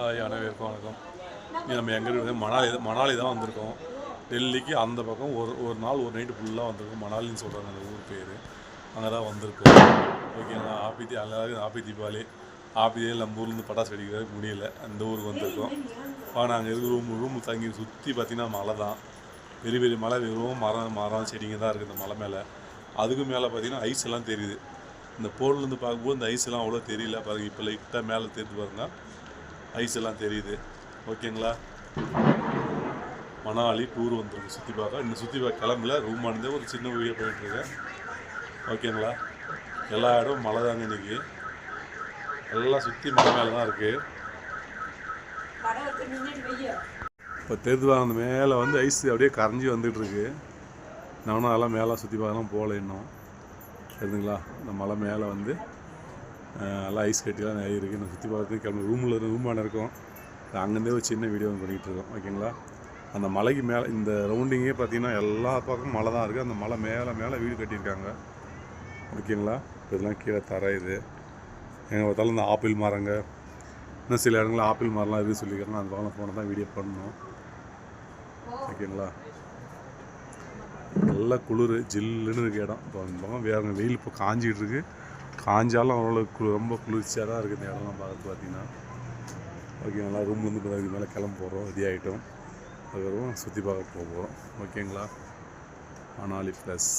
அனைவருக்கும் வணக்கம் நம்ம எங்கே இருக்குது மணாலி மணாலி தான் வந்திருக்கோம். டெல்லிக்கு அந்த பக்கம் ஒரு ஒரு நாள் ஒரு நைட்டு ஃபுல்லாக வந்திருக்கோம். மணாலின்னு சொல்கிறாங்க அந்த ஊர் பேர். அங்கே தான் வந்திருக்கோம். ஓகேங்களா ஆப்பி தீ எல்லாருக்கும் ஆப்பி தீபாவளி. ஆப்பிதே நம்ம ஊர்லேருந்து பட்டாசு வெடிக்கிறதுக்கு முடியல. அந்த ஊருக்கு வந்திருக்கோம். ஆனால் அங்கே இருக்கிற ரூம் ரூம் தங்கி சுற்றி பார்த்தீங்கன்னா மலை தான். பெரிய பெரிய மலை வெறும் மரம் மரம் செடிங்க தான் இருக்குது இந்த மலை மேலே. அதுக்கு மேலே பார்த்தீங்கன்னா ஐஸ் எல்லாம் தெரியுது. இந்த போர்லேருந்து பார்க்கும்போது இந்த ஐஸ் எல்லாம் அவ்வளோ தெரியல. பாருங்க இப்போ லைட்டாக மேலே தெரிஞ்சு பாருங்கள் ஐஸ் எல்லாம் தெரியுது. ஓகேங்களா? மணாலி டூர் வந்துருக்கு சுற்றி பார்க்க. இன்னும் சுற்றி பார்க்க கிளம்பல. ரூம் ஆனதே ஒரு சின்ன வீடியோ போயிட்டுருக்கேன் ஓகேங்களா? எல்லா இடமும் மழை தாங்க இன்றைக்கி எல்லாம் சுற்றி மலை மேலே தான் இருக்குது இப்போ தெரிதுவாங்க மேலே வந்து ஐஸ் அப்படியே கரைஞ்சி வந்துகிட்ருக்கு நானும் அதெல்லாம் மேலே சுற்றி பார்க்கலாம் போகல இன்னும். சரிங்களா? இந்த மலை மேலே வந்து நல்லா எல்லாம் ஐஸ் கட்டிலாம் நிறைய இருக்குது நான் சுற்றி பார்த்து கிளம்பி ரூமில் ரூமான இருக்கோம். அங்கேருந்தே ஒரு சின்ன வீடியோ பண்ணிகிட்டு இருக்கோம். ஓகேங்களா அந்த மலைக்கு மேலே இந்த ரவுண்டிங்கே பார்த்தீங்கன்னா எல்லா பக்கமும் மலை தான் இருக்குது அந்த மலை மேலே மேலே வீடு கட்டியிருக்காங்க. ஓகேங்களா இதெல்லாம் கீழே தர இது. எங்கே பார்த்தாலும் இந்த ஆப்பிள் மரங்க. இன்னும் சில இடங்களில் ஆப்பிள் மரம்லாம் இருக்குது சொல்லியிருக்காங்க. அந்த பக்கம் போனால் தான் வீடியோ பண்ணணும் ஓகேங்களா நல்ல குளிர் ஜில்லுன்னு இருக்க இடம். இப்போ அந்த பக்கம் வேறு வெயில் இப்போ காஞ்சிகிட்டு இருக்குது காஞ்சாலும் அவ்வளோ ரொம்ப குளிர்ச்சியாக தான் இருக்குது இந்த இடம்லாம் பார்த்து பார்த்தீங்கன்னா. ஓகேங்களா ரூம்லேருந்து இப்போ அதுக்கு மேலே கிளம்ப போகிறோம் ரெடி ஆகிட்டோம் அதுக்கப்புறம் சுற்றி பார்க்க போக போகிறோம் ஓகேங்களா மணாலி ப்ளஸ்